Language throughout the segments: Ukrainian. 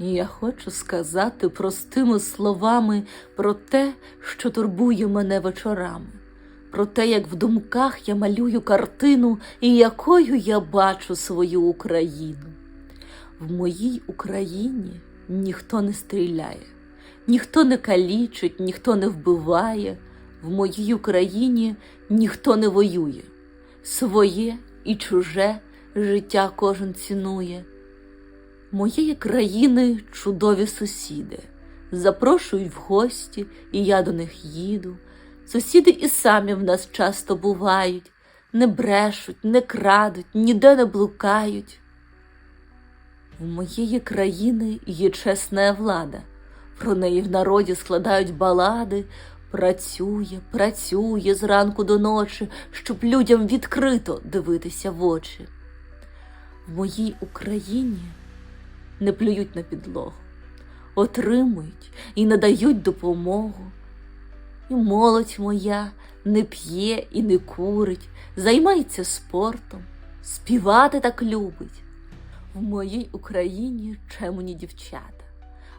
І я хочу сказати простими словами про те, що турбує мене вечорами, про те, як в думках я малюю картину, і якою я бачу свою Україну. В моїй Україні ніхто не стріляє, ніхто не калічить, ніхто не вбиває. В моїй Україні ніхто не воює. Своє і чуже життя кожен цінує. Моєї країни чудові сусіди. Запрошують в гості, і я до них їду. Сусіди і самі в нас часто бувають, не брешуть, не крадуть, ніде не блукають. В моєї країни є чесна влада, про неї в народі складають балади. Працює, працює зранку до ночі, щоб людям відкрито дивитися в очі. В моїй Україні не плюють на підлогу, отримують і надають допомогу. І молодь моя не п'є і не курить, займається спортом, співати так любить. В моїй Україні чемні дівчата,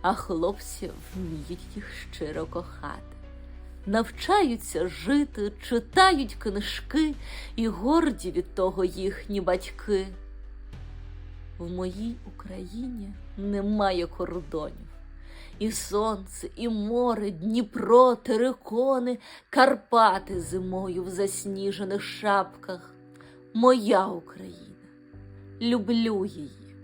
а хлопці вміють їх щиро кохати. Навчаються жити, читають книжки і горді від того їхні батьки. В моїй Україні немає кордонів. І сонце, і море, Дніпро, терикони, Карпати зимою в засніжених шапках. Моя Україна, люблю її,